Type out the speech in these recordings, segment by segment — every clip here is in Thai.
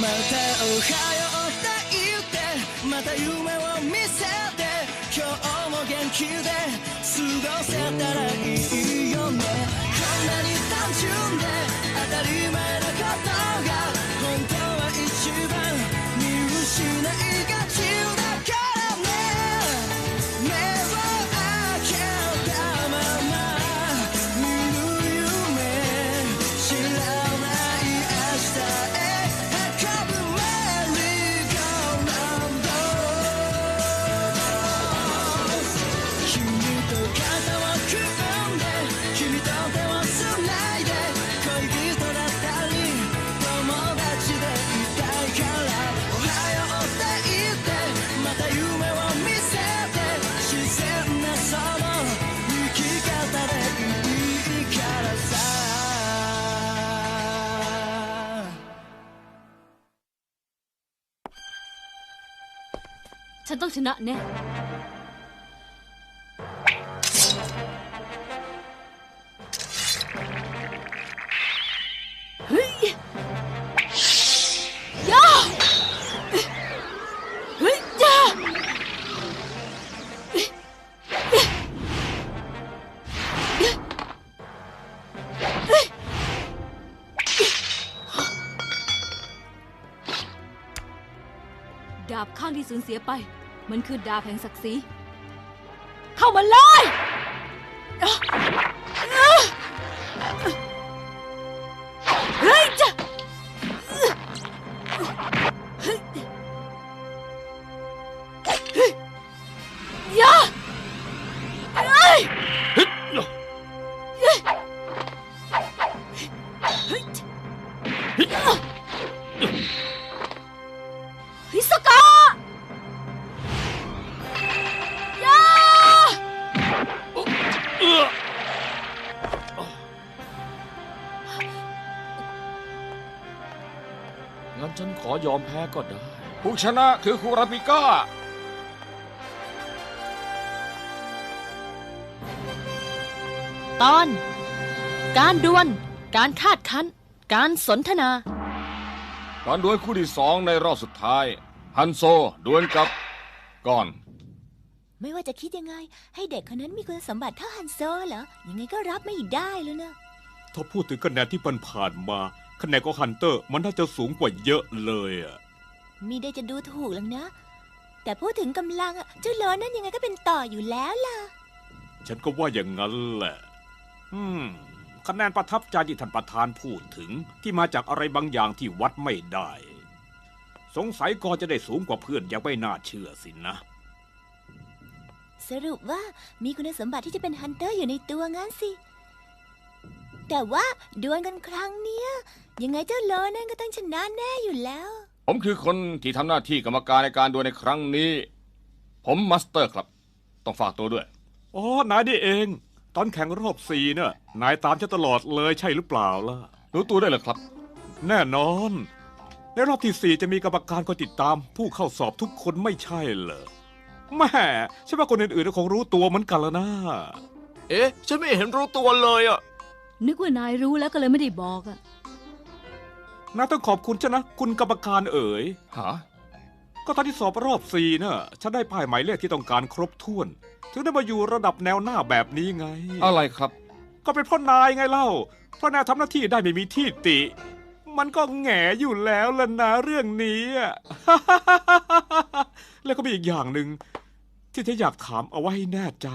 またおはようって言ってまた夢を見せて今日も元気で過ごせたらいい นต้องชนะแน่เฮ้ยย่าเฮ้ยย่าดาบข้างที่สูญเสียไป มันคือดาบแห่งศักดิ์ศรีเข้ามาเลย ฉันขอยอมแพ้ก็ได้ ผู้ชนะคือคูราปิก้า ตอน การดวล การคาดคั้น การสนทนาการดวลคู่ที่สองในรอบสุดท้าย ฮันโซดวลกับก่อน ไม่ว่าจะคิดยังไง ให้เด็กคนนั้นมีคุณสมบัติเท่าฮันโซเหรอ ยังไงก็รับไม่ได้เลยนะ ถ้าพูดถึงคะแนนที่มันผ่านมา คะแนนของฮันเตอร์มันน่าจะสูงกว่าเยอะเลยอะมีได้จะดูถูกหรอกนะ แต่พูดถึงกำลังอะเจ้าโลนั่นยังไงก็เป็นต่ออยู่แล้วล่ะ ฉันก็ว่าอย่างนั้นแหละ อืม คะแนนประทับใจที่ท่านประธานพูดถึงที่มาจากอะไรบางอย่างที่วัดไม่ได้ สงสัยก็จะได้สูงกว่าเพื่อนอย่างไม่น่าเชื่อสินะ สรุปว่ามีคุณสมบัติที่จะเป็นฮันเตอร์อยู่ในตัวงั้นสิ แต่ว่าดวลกันครั้งเนี้ย ยังไงเจ้าโลนั่นก็ต้องชนะแน่อยู่แล้ว ผมคือคนที่ทำหน้าที่กรรมการในการดวลในครั้งนี้ ผมมัสเตอร์ครับ ต้องฝากตัวด้วย อ๋อ นายนี่เอง ตอนแข่งรอบสี่เนะ่ะนายตามฉันตลอดเลยใช่หรือเปล่าล่ะ รู้ตัวได้เลยครับ แน่นอน ในรอบที่สี่จะมีกรรมการคอยติดตาม ผู้เข้าสอบทุกคนไม่ใช่เหรอแม่ใช่ว่าคนอื่นๆก็คงรู้ตัวเหมือนกันแล้วนะ เอ๊ะ ฉันไม่เห็นรู้ตัวเลยอะนึกว่านายรู้แล้วก็เลยไม่ได้บอกอะ นาต้องขอบคุณฉันนะ คุณกรรมการเอ๋ยหาก็ตอนที่สอบรอบสี่น่ะฉันได้ป้ายหมายเลขที่ต้องการครบถ้วน ถึงได้มาอยู่ระดับแนวหน้าแบบนี้ไง อะไรครับ ก็เป็นเพ่อนายไงเล่า เพราะนายทำหน้าที่ได้ไม่มีที่ติ มันก็แหงอยู่แล้วล่ะนะเรื่องนี้อะ แล้วก็มีอีกอย่างหนึ่งที่ฉันอยากถามเอาไว้ให้แน่ใจ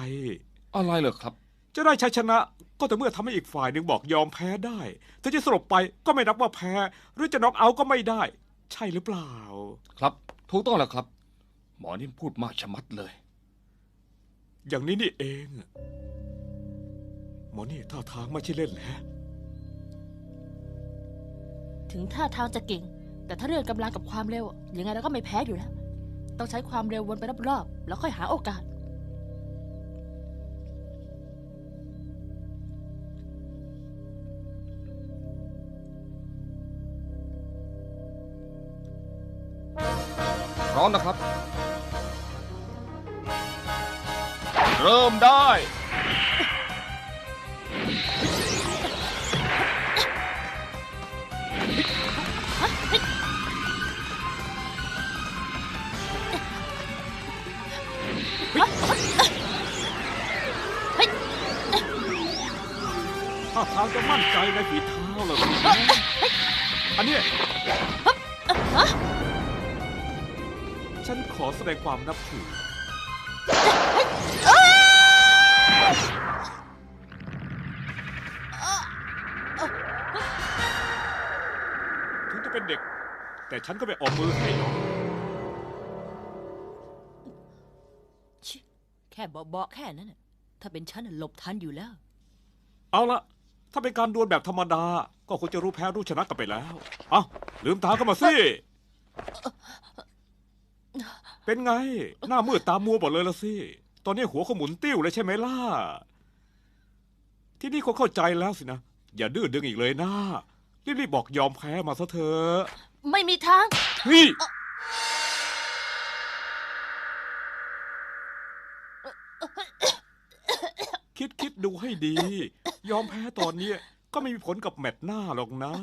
อะไรเหรอครับ จะได้ชัยชนะ ก็แต่อเมื่อทำให้อีกฝ่ายหนึ่งบอกยอมแพ้ได้ถ้าจะสลบไปก็ไม่นับว่าแพ้ หรือจะน็อกเอาท์ก็ไม่ได้ ใช่หรือเปล่า ครับ ถูกต้องแล้วครับ หมอนี่พูดมากชะมัดเลย อย่างนี้นี่เอง หมอนี่ท่าทางไม่ใช่เล่นแหละถึงท่าทางจะเก่ง แต่ถ้าเรื่องกำลังกับความเร็วยังไงเราก็ไม่แพ้อยู่แล้ว ต้องใช้ความเร็ววนไปรอบๆแล้วค่อยหาโอกาส้อนนะครับ เริ่มได้ ถ้าทางจะมั่นใจในฝีเท้าเลยอันนี้ ฉันขอแสดงความนับถือ ถึงจะเป็นเด็ก แต่ฉันก็ไม่ออกมือให้หรอก ชิแค่เบาๆแค่นั้นน่ะถ้าเป็นฉันน่ะหลบทันอยู่แล้ว เอาละถ้าเป็นการดวลแบบธรรมดา ก็คงจะรู้แพ้รู้ชนะกันไปแล้ว เอาลืมตากันมาสิ เป็นไง หน้ามืดตามัวหมดเลยละสิ ตอนนี้หัวเขาหมุนติ้วเลยใช่ไหมล่ะ ที่นี่คงเข้าใจแล้วสินะ อย่าดื้อดึงอีกเลยนะรีบๆบอกยอมแพ้มาซะเถอะไม่มีทางเฮ้ยคิดคิดดูให้ดี ยอมแพ้ตอนนี้ก็ไม่มีผลกับแมตช์หน้าหรอกนะ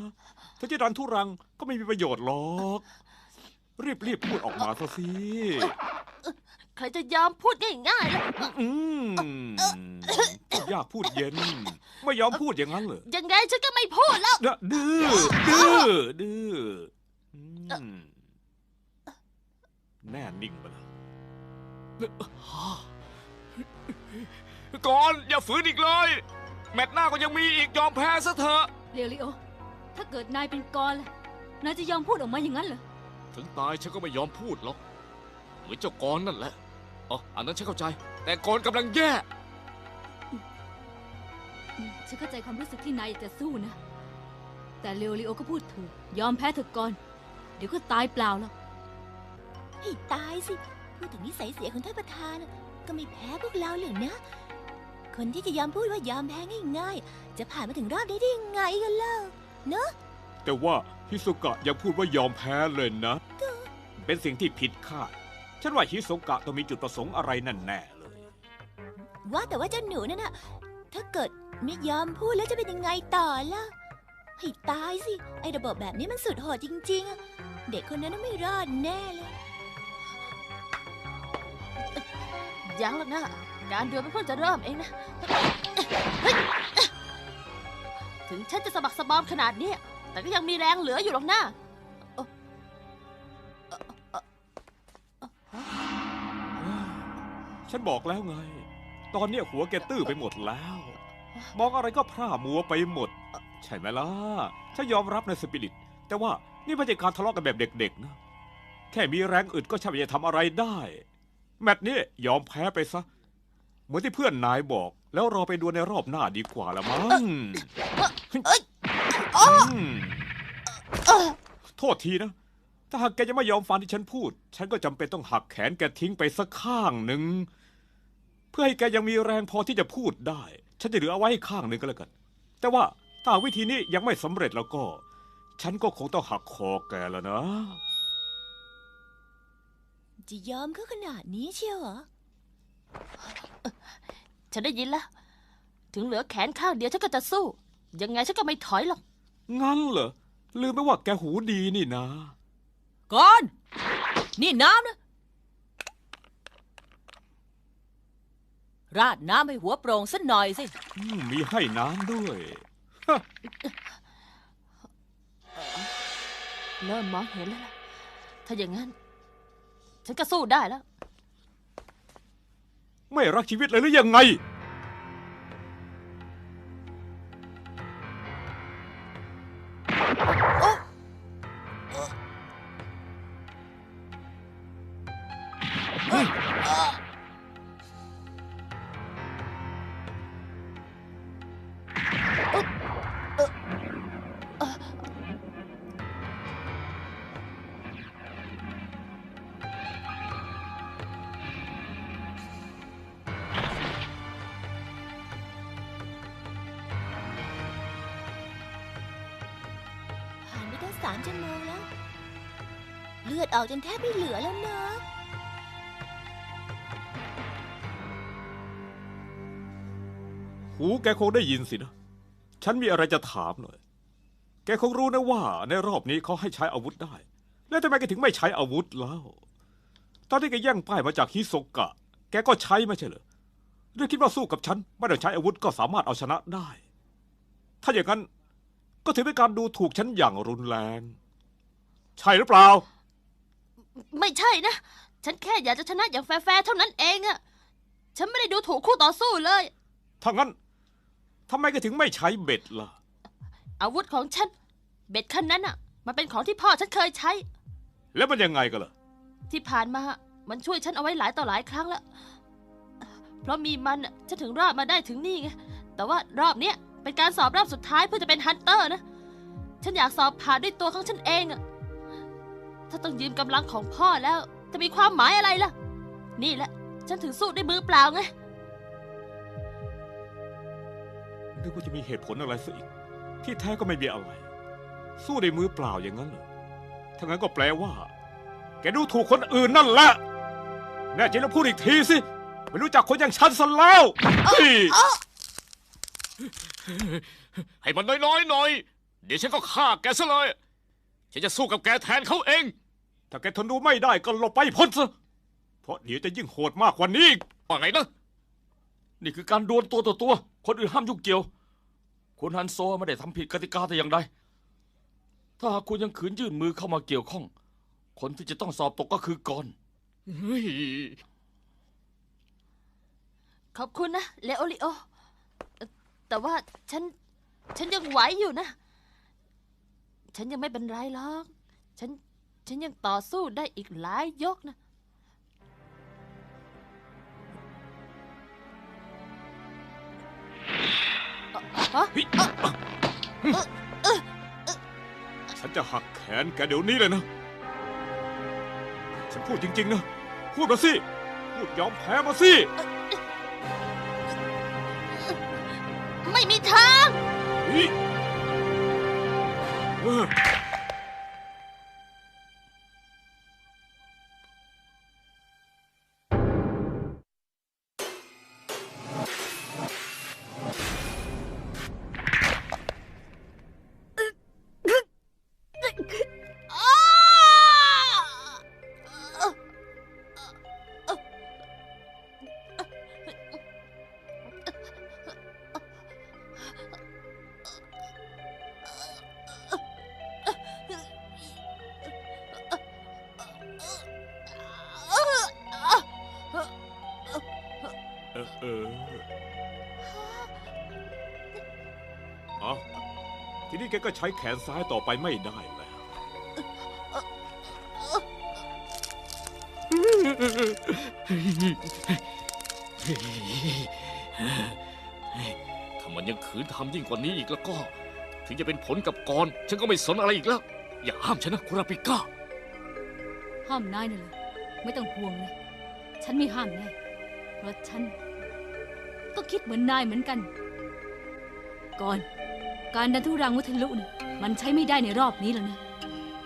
ถ้าจะดันทุรังก็ไม่มีประโยชน์หรอก รีบรีบพูดออกมาซะสิใครจะยอมพูดง่ายๆล่ะอืมพูดยากพูดเย็น ไม่ยอมพูดอย่างนั้นเหรอยังไงฉันก็ไม่พูดแล้วเด้อดื้อ ดื้อ ดื้ออืมแน่นิ่งไปแล้วก่อน อย่าฝืนอีกเลย แมตช์หน้าก็ยังมีอีกยอมแพ้ซะเถอะเรียวลิโอ ถ้าเกิดนายเป็นกรล่ะนายจะยอมพูดออกมาอย่างนั้นเหรอ ถึงตายฉันก็ไม่ยอมพูดหรอก เหมือนเจ้ากรนั่นแหละอ๋ออันนั้นฉันเข้าใจ แต่กรกำลังแย่ อืมฉันเข้าใจความรู้สึกที่นายอยากจะสู้นะ แต่เรียวลิโอก็พูดถูก ยอมแพ้เถอะก่อน เดี๋ยวก็ตายเปล่าหรอกให้ตายสิ พูดถึงนิสัยเสียของท่านประธานน่ะก็ไม่แพ้พวกเราหรอกนะ คนที่จะยอมพูดว่ายอมแพ้ง่ายๆ จะผ่านมาถึงรอบนี้ได้ยังไงกันเล่าเนอะ แต่ว่าฮิสุกะยังพูดว่ายอมแพ้เลยนะ เป็นสิ่งที่ผิดคาด ฉันว่าฮิสุกะต้องมีจุดประสงค์อะไรนั่นแน่เลย ว่าแต่ว่าเจ้าหนูนั่นน่ะ ถ้าเกิดไม่ยอมพูดแล้วจะเป็นยังไงต่อล่ะ ให้ตายสิ ไอ้ระบบแบบนี้มันสุดโหดจริงๆอะเด็กคนนั้นน่ะไม่รอดแน่เลย ยังหรอกนะการเดือนมันเพิ่งจะเริ่มเองนะเฮ้ยถึงฉันจะสะบักสะบอมขนาดนี้ แต่ก็ยังมีแรงเหลืออยู่หรอกนะฉันบอกแล้วไง ตอนเนี้ยหัวแกตื้อไปหมดแล้ว มองอะไรก็พร่ามัวไปหมด ใช่ไหมล่ะ ฉันยอมรับในสปิริต แต่ว่านี่ไม่ใช่การทะเลาะกันแบบเด็กๆนะ แค่มีแรงอึดก็ใช่ว่าจะทำอะไรได้ แมตช์นี้ยอมแพ้ไปซะ เหมือนที่เพื่อนนายบอก แล้วรอไปดูในรอบหน้าดีกว่าละมั้งอื มโทษทีนะ ถ้าหากแกจะไม่ยอมฟังที่ฉันพูด ฉันก็จำเป็นต้องหักแขนแกทิ้งไปสักข้างหนึ่ง เพื่อให้แกยังมีแรงพอที่จะพูดได้ ฉันจะเหลือเอาไว้ให้ข้างหนึ่งก็แล้วกัน แต่ว่าถ้าวิธีนี้ยังไม่สำเร็จแล้วก็ ฉันก็คงต้องหักคอแกแล้วนะ จะยอมเขาขนาดนี้เชียวเหรอ ฉันได้ยินแล้ว ถึงเหลือแขนข้างเดียวฉันก็จะสู้ ยังไงฉันก็ไม่ถอยหรอก งั้นเหรอ ลืมไปว่าแกหูดีนี่นะ ก่อน นี่น้ำนะ ราดน้ำให้หัวโปร่งสักหน่อยสิ อืมมีให้น้ำด้วย เริ่มมองเห็นแล้วล่ะ ถ้าอย่างนั้น ฉันก็สู้ได้แล้ว ไม่รักชีวิตเลยหรือยังไง อดออกจนแทบไม่เหลือแล้วนะ หูแกคงได้ยินสินะ ฉันมีอะไรจะถามหน่อย แกคงรู้นะว่า ในรอบนี้เขาให้ใช้อาวุธได้ แล้วทำไมแกถึงไม่ใช้อาวุธแล้ว ตอนที่แกแย่งป้ายมาจากฮิโซกะ แกก็ใช้ไม่ใช่เหรอหรือคิดว่าสู้กับฉันไม่ต้องใช้อาวุธก็สามารถเอาชนะได้ ถ้าอย่างนั้นก็ถือเป็นการดูถูกฉันอย่างรุนแรง ใช่หรือเปล่า ไม่ใช่นะ ฉันแค่อยากจะชนะอย่างแฟร์ๆเท่านั้นเองอะฉันไม่ได้ดูถูกคู่ต่อสู้เลย ถ้างั้นทำไมก็ถึงไม่ใช้เบ็ดล่ะ อาวุธของฉัน เบ็ดคันนั้นอะมันเป็นของที่พ่อฉันเคยใช้ แล้วมันยังไงกันล่ะ ที่ผ่านมา มันช่วยฉันเอาไว้หลายต่อหลายครั้งแล้วเพราะมีมันน่ะฉันถึงรอดมาได้ถึงนี่ไง แต่ว่ารอบเนี้ยเป็นการสอบรอบสุดท้ายเพื่อจะเป็นฮันเตอร์นะ ฉันอยากสอบผ่านด้วยตัวของฉันเองอะ ถ้าต้องยืมกำลังของพ่อแล้ว จะมีความหมายอะไรล่ะ นี่แหละ ฉันถึงสู้ด้วยมือเปล่าไง นึกว่าจะมีเหตุผลอะไรซะอีก ที่แท้ก็ไม่มีอะไร สู้ด้วยมือเปล่าอย่างนั้นเหรอถ้างั้นก็แปลว่า แกดูถูกคนอื่นนั่นแหละ แน่จริงแล้วพูดอีกทีสิ ไม่รู้จักคนอย่างฉันซะแล้วเฮ้ยให้มันน้อยๆหน่อย เดี๋ยวฉันก็ฆ่าแกซะเลย ฉันจะสู้กับแกแทนเขาเอง ถ้าแกทนดูไม่ได้ก็หลบไปพ้นซะ เพราะเดี๋ยวจะยิ่งโหดมากกว่านี้อีกว่าไงนะ นี่คือการดวลตัวต่อตัว คนอื่นห้ามยุ่งเกี่ยว คุณฮันโซไม่ได้ทำผิดกติกาแต่อย่างใด ถ้าหากคุณยังขืนยื่นมือเข้ามาเกี่ยวข้อง คนที่จะต้องสอบตกก็คือกอนเฮ้ยขอบคุณนะเลโอริโอเอ่อแต่ว่าฉัน ฉันยังไหวอยู่นะ ฉันยังไม่เป็นไรหรอก ฉัน ฉันยังต่อสู้ได้อีกหลายยกนะ ฮะ ฉันจะหักแขนแกเดี๋ยวนี้เลยนะ ฉันพูดจริง ๆ นะ พูดมาสิ พูดยอมแพ้มาสิ ไม่มีทางนี่เออ แกก็ใช้แขนซ้ายต่อไปไม่ได้แล้ว ถ้ามันยังขืนทำยิ่งกว่านี้อีกแล้วก็ ถึงจะเป็นผลกับกอนฉันก็ไม่สนอะไรอีกแล้ว อย่าห้ามฉันนะคุราปิก้า ห้ามนายน่ะเลยไม่ต้องห่วงเลยฉันไม่ห้ามแน่เพราะฉัน ก็คิดเหมือนนายเหมือนกัน ก่อน การดันทุรังวัทลุน่ะมันใช้ไม่ได้ในรอบนี้แล้วนะ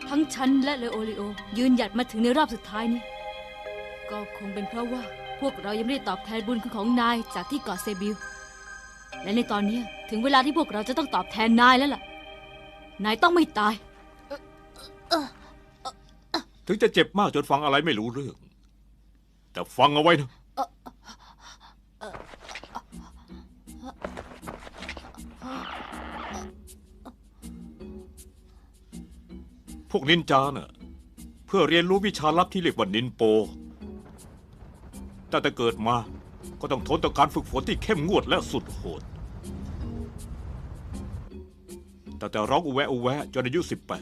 ทั้งฉันและเลโอริโอ ยืนหยัดมาถึงในรอบสุดท้ายนี้ ก็คงเป็นเพราะว่าพวกเรายังไม่ได้ตอบแทนบุญคุณของนายจากที่เกาะเซบิล และในตอนนี้ถึงเวลาที่พวกเราจะต้องตอบแทนนายแล้วล่ะ นายต้องไม่ตาย ถึงจะเจ็บมากจนฟังอะไรไม่รู้เรื่อง แต่ฟังเอาไว้นะ วกนินจาเน่ะ เพื่อเรียนรู้วิชาลับที่เรียกว่านินโปแต่แต่เกิดมาก็ต้องทนต่อการฝึกฝนที่เข้มงวดและสุดโหดแต่แต่ร้องอุแวะอุแวะจนอายุ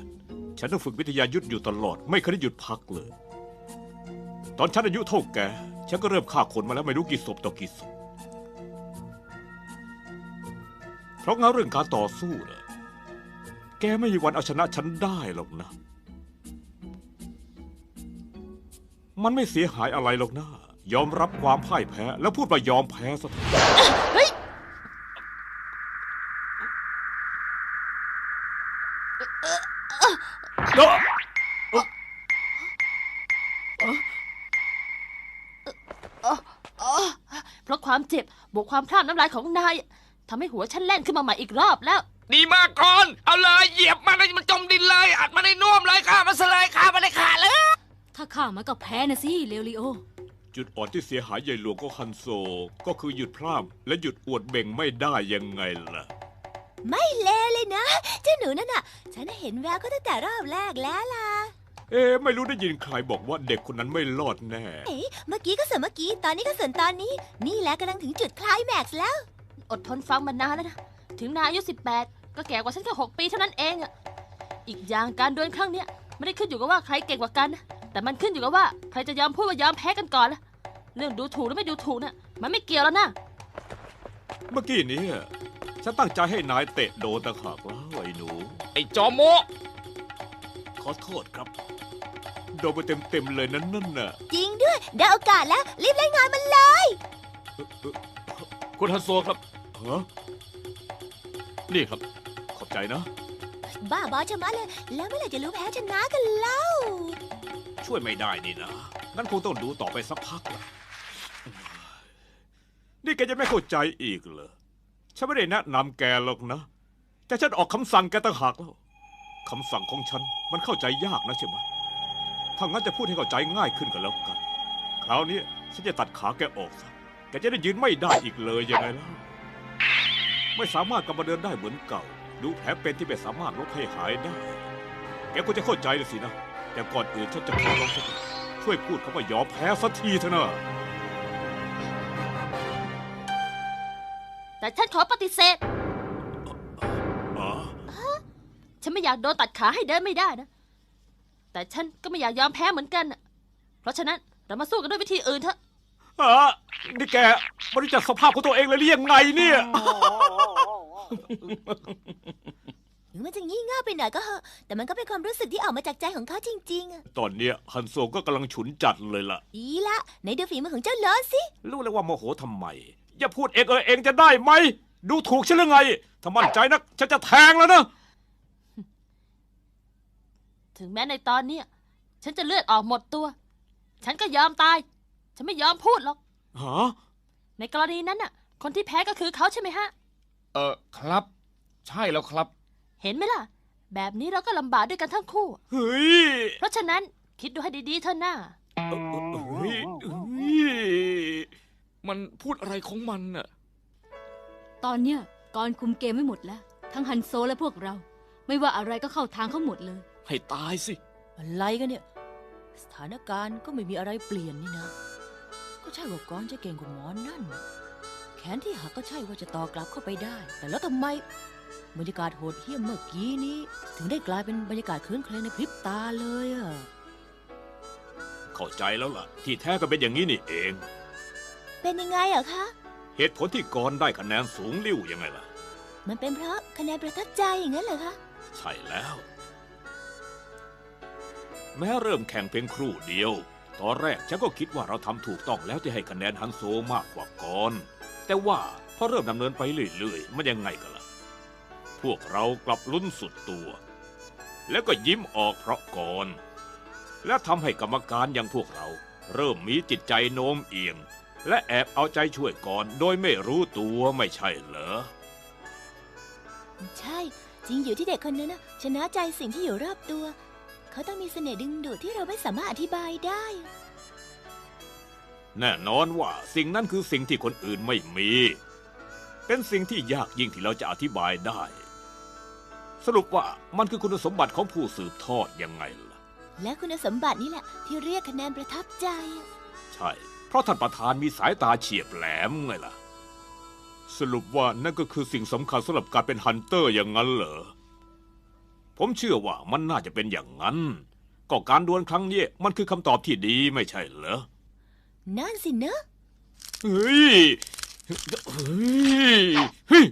18 ฉันต้องฝึกวิทยายุทธอยู่ตลอด ไม่เคยได้หยุดพักเลย ตอนฉันอายุเท่าแกฉันก็เริ่มฆ่าคนมาแล้วไม่รู้กี่ศพต่อกี่ศพเพราะงั้นเรื่องการต่อสู้นะ แกไม่มีวันเอาชนะฉันได้หรอกนะ มันไม่เสียหายอะไรหรอกนะ ยอมรับความพ่ายแพ้ แล้วพูดว่ายอมแพ้ซะเถอะเฮ้ยเพราะความเจ็บบวกความพลาดน้ำลายของนายทำให้หัวฉันแล่นขึ้นมาใหม่อีกรอบแล้ว ดีมากก่อน เอาเลยเหยียบมันเลยมันจมดินเลย อัดมันในน่วมเลยฆ่ามันซะเลยฆ่ามันเลยขาดเลย ถ้าข้ามันก็แพ้นะสิเลโอริโอ จุดอ่อนที่เสียหายใหญ่หลวงก็คันโซ ก็คือหยุดพร่ำและหยุดอวดเบ่งไม่ได้ยังไงล่ะ ไม่เลวเลยนะ เจ้าหนูนั่นน่ะ ฉันเห็นแววเขาตั้งแต่รอบแรกแล้วล่ะ เอ๊ะไม่รู้ได้ยินใครบอกว่าเด็กคนนั้นไม่รอดแน่ เอ๊ะเมื่อกี้ก็ส่วนเมื่อกี้ ตอนนี้ก็ส่วนตอนนี้ นี่แหละกำลังถึงจุดคลายแม็กซ์แล้ว อดทนฟังมานานแล้วนะ ถึงนายอายุ 18 ก็แก่กว่าฉันแค่6ปีเท่านั้นเองอะอีกอย่างการดวลครั้งเนี้ยไม่ได้ขึ้นอยู่กับว่าใครเก่งกว่ากันนะแต่มันขึ้นอยู่กับว่าใครจะยอมพูดว่ายอมแพ้กันก่อนละเรื่องดูถูกหรือไม่ดูถูกน่ะมันไม่เกี่ยวแล้วนะเมื่อกี้นี้ฉันตั้งใจให้นายเตะโดนต่างหากแล้วไอ้หนู ไอ้จอมโมขอโทษครับ โดนไปเต็มๆเลยนั่นนั่นน่ะ จริงด้วย ได้โอกาสแล้ว รีบรายงานมันเลย คุณฮันโซครับฮะนี่ครับขอบ ใจนะ บ้าบอชะมัดเลย แล้วเมื่อไหร่จะรู้แพ้ชนะกันเล่า ช่วยไม่ได้นี่นะ งั้นคงต้องดูต่อไปสักพักละนี่แกจะไม่เข้าใจอีกเหรอ ฉันไม่ได้แนะนำแกหรอกนะ แต่ฉันออกคำสั่งแกต่างหากแล้วคำสั่งของฉันมันเข้าใจยากนะใช่ไหมถ้างั้นจะพูดให้เข้าใจง่ายขึ้นกันแล้วกัน คราวนี้ฉันจะตัดขาแกออกซะ แกจะได้ยืนไม่ได้อีกเลยยังไงล่ะ ไม่สามารถกลับมาเดินได้เหมือนเก่า ดูแผลเป็นที่ไม่สามารถลบให้หายได้ แกควรจะเข้าใจเลยสินะ แต่ก่อนอื่นฉันจะขอร้องสักหน่อยช่วยพูดคำว่ายอมแพ้สักทีเถอะนะ แต่ฉันขอปฏิเสธอ๋อฉันไม่อยากโดนตัดขาให้เดินไม่ได้นะ แต่ฉันก็ไม่อยากยอมแพ้เหมือนกันน่ะเพราะฉะนั้นเรามาสู้กันด้วยวิธีอื่นเถอะอ๋อนี่แกบริจาคสภาพของตัวเองเลยหรือยังไงเนี่ย ถึงมันจะงี่เง่าไปหน่อยก็เหอะแต่มันก็เป็นความรู้สึกที่ออกมาจากใจของเขาจริงๆอะตอนเนี้ยฮันโซก็กำลังฉุนจัดเลยล่ะ ดีละไหนดูฝีมือของเจ้าโลนสิ รู้เลยว่าโมโหทำไม อย่าพูดเองเออเองจะได้ไหม ดูถูกฉันหรือไง ถ้ามั่นใจนักฉันจะแทงแล้วนะ ถึงแม้ในตอนเนี้ยฉันจะเลือดออกหมดตัว ฉันก็ยอมตาย ฉันไม่ยอมพูดหรอก ฮะ ในกรณีนั้นน่ะ คนที่แพ้ก็คือเขาใช่ไหมฮะ เออครับ ใช่แล้วครับ เห็นไหมล่ะ แบบนี้เราก็ลำบากด้วยกันทั้งคู่ เฮ้ยเพราะฉะนั้นคิดดูให้ดีๆเถอะหน้าเฮ้ยเฮ้ยมันพูดอะไรของมันน่ะ ตอนเนี้ยกอนคุมเกมไม่หมดแล้ว ทั้งฮันโซและพวกเรา ไม่ว่าอะไรก็เข้าทางเขาหมดเลย ให้ตายสิ อะไรกันเนี่ย สถานการณ์ก็ไม่มีอะไรเปลี่ยนนี่นะ ก็ใช่ว่ากอนจะเก่งกว่าหมอนนั่นแขนที่หักก็ใช่ว่าจะต่อกลับเข้าไปได้ แต่แล้วทำไม บรรยากาศโหดเหี้ยมเมื่อกี้นี้ ถึงได้กลายเป็นบรรยากาศคลื้นเครงในพริบตาเลยอะเข้าใจแล้วล่ะ ที่แท้ก็เป็นอย่างนี้นี่เอง เป็นยังไงเหรอคะ เหตุผลที่กรได้คะแนนสูงลิ่วยังไงล่ะ มันเป็นเพราะคะแนนประทับใจอย่างนั้นเหรอคะ ใช่แล้ว แม้เริ่มแข่งเพียงครู่เดียว ตอนแรกฉันก็คิดว่าเราทำถูกต้องแล้วที่ให้คะแนนฮันโซมากกว่าก่อน แต่ว่าพอเริ่มดำเนินไปเรื่อยๆ มันยังไงกันล่ะ พวกเรากลับลุ้นสุดตัว แล้วก็ยิ้มออกเพราะก่อน และทำให้กรรมการอย่างพวกเรา เริ่มมีจิตใจโน้มเอียง และแอบเอาใจช่วยก่อน โดยไม่รู้ตัวไม่ใช่เหรอ ใช่ จริงอยู่ที่เด็กคนนั้นนะชนะใจสิ่งที่อยู่รอบตัว เขาต้องมีเสน่ห์ดึงดูดที่เราไม่สามารถอธิบายได้ แน่นอนว่าสิ่งนั้นคือสิ่งที่คนอื่นไม่มี เป็นสิ่งที่ยากยิ่งที่เราจะอธิบายได้ สรุปว่ามันคือคุณสมบัติของผู้สืบทอดยังไงล่ะ และคุณสมบัตินี่แหละที่เรียกคะแนนประทับใจ ใช่ เพราะท่านประธานมีสายตาเฉียบแหลมไงล่ะ สรุปว่านั่นก็คือสิ่งสำคัญสำหรับการเป็นฮันเตอร์อย่างนั้นเหรอ ผมเชื่อว่ามันน่าจะเป็นอย่างนั้น ก็การดวลครั้งนี้มันคือคำตอบที่ดีไม่ใช่เหรอ นั่นสิเนอะเฮ้ยเฮ้ยเฮ้ย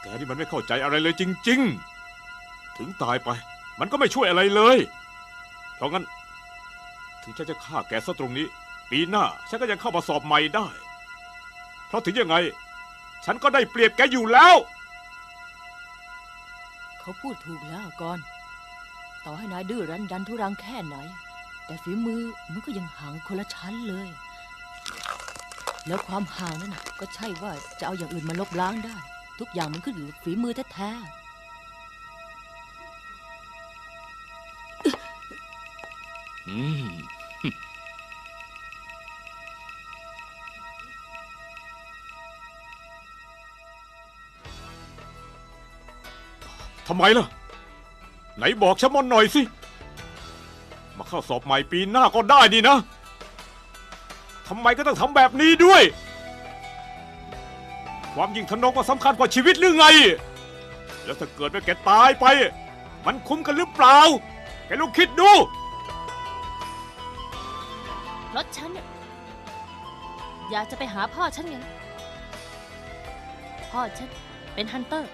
แกนี่มันไม่เข้าใจอะไรเลยจริง ๆ ถึงตายไป มันก็ไม่ช่วยอะไรเลย เพราะงั้น ถึงฉันจะฆ่าแกซะตรงนี้ ปีหน้าฉันก็ยังเข้ามาสอบใหม่ได้ เพราะถึงยังไง ฉันก็ได้เปรียบแกอยู่แล้ว เขาพูดถูกแล้วก่อน ต่อให้นายดื้อรั้นดันทุรังแค่ไหน แต่ฝีมือมันก็ยังห่างคนละชั้นเลย แล้วความห่างนั่นนะก็ใช่ว่าจะเอาอย่างอื่นมาลบล้างได้ ทุกอย่างมันขึ้นอยู่ฝีมือแท้ทำไมล่ะ ไหนบอกฉัมันหน่อยสิ มาเข้าสอบใหม่ปีหน้าก็ได้นี่นะทำไมก็ต้องทำแบบนี้ด้วย ความยิ่งทนงก็สำคัญกว่าชีวิตหรือไง แล้วถ้าเกิดว่าแกตายไป มันคุ้มกันหรือเปล่า แกลองคิดดูราะฉันเนี่ยอยากจะไปหาพ่อฉันไงพ่อฉันเป็นฮันเตอร์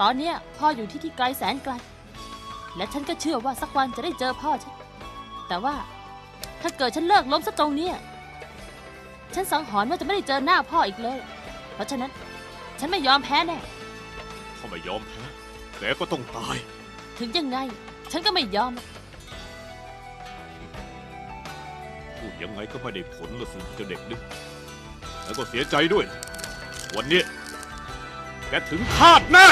ตอนเนี้ยพ่ออยู่ที่ที่ไกลแสนไกล และฉันก็เชื่อว่าสักวันจะได้เจอพ่อฉัน แต่ว่าถ้าเกิดฉันเลิกล้มซะตรงเนี้ยฉันสังหรณ์ว่าจะไม่ได้เจอหน้าพ่ออีกเลย เพราะฉะนั้น ฉันไม่ยอมแพ้แน่ ถ้าไม่ยอมแพ้แกก็ต้องตาย ถึงยังไง ฉันก็ไม่ยอม พูดยังไงก็ไม่ได้ผลละสิเจ้าเด็กนึกแล้วก็เสียใจด้วย วันนี้แกถึงคาดแน่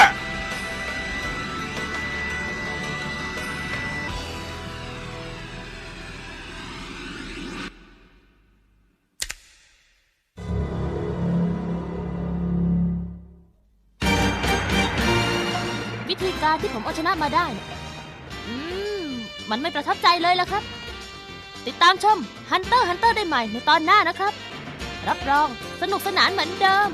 าที่ผมเอาชนะมาได้นะอืม มันไม่ประทับใจเลยล่ะครับ ติดตามชม Hunter Hunter ได้ใหม่ในตอนหน้านะครับ รับรองสนุกสนานเหมือนเดิม